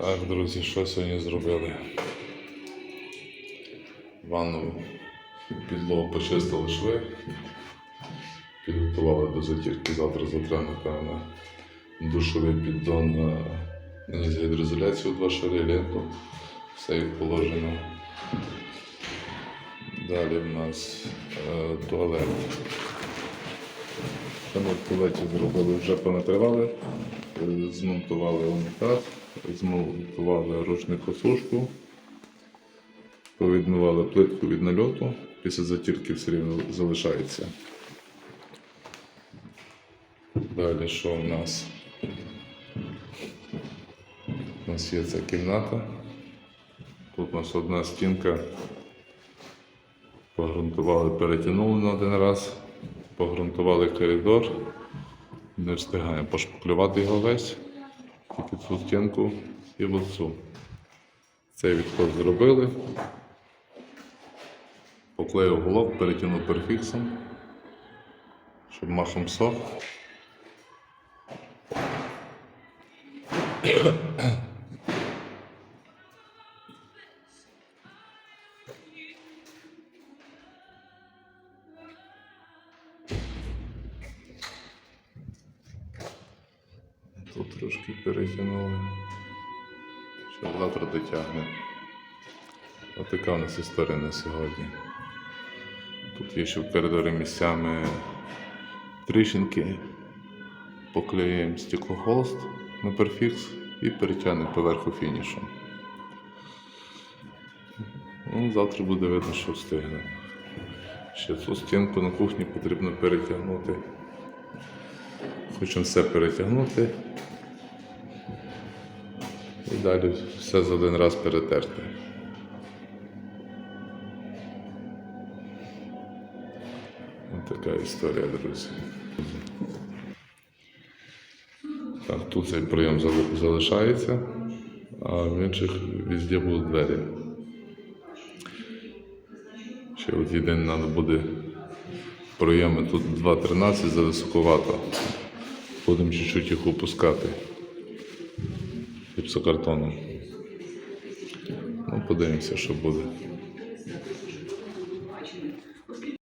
Так, друзі, що сьогодні зробили? Ванну підлогу почистили шви, підготували до затірки, завтра затремо, напевно, душовий піддон на, на гідроізоляцію два шари ленту, все як положено. Далі в нас е, туалет. Ми в туалеті зробили? Вже понакривали, е, змонтували унітаз, змонтували рушникосушку, повідмивали плитку від нальоту, після затірки все рівно залишається. Далі що в нас? У нас є ця кімната. Тут у нас одна стінка. Погрунтували, перетягнули на один раз, погрунтували коридор. Не встигаємо пошпаклювати його весь, тільки цю стінку і оцю. Цей відход зробили. Поклеїв голов, перетягнув перфіксом, щоб махом сох. Тут трошки перетягнули. Що завтра дотягне. Ось така у нас історія на сьогодні. Тут є ще в коридорі місцями тріщинки. Поклеїмо стеклохолст на перфікс і перетягнемо поверху фінішом. Ну, завтра буде видно, що встигне. Ще цю стінку на кухні потрібно перетягнути. Хочемо все перетягнути. І далі все за один раз перетерти. Ось така історія, друзі. Так, тут цей прийом залишається, а в інших везде будуть двері. Ще от єдине треба буде прийоми тут 2.13 зависоковато. Будемо чуть-чуть їх опускати гіпсокартоном. Ну, подивимося, що буде.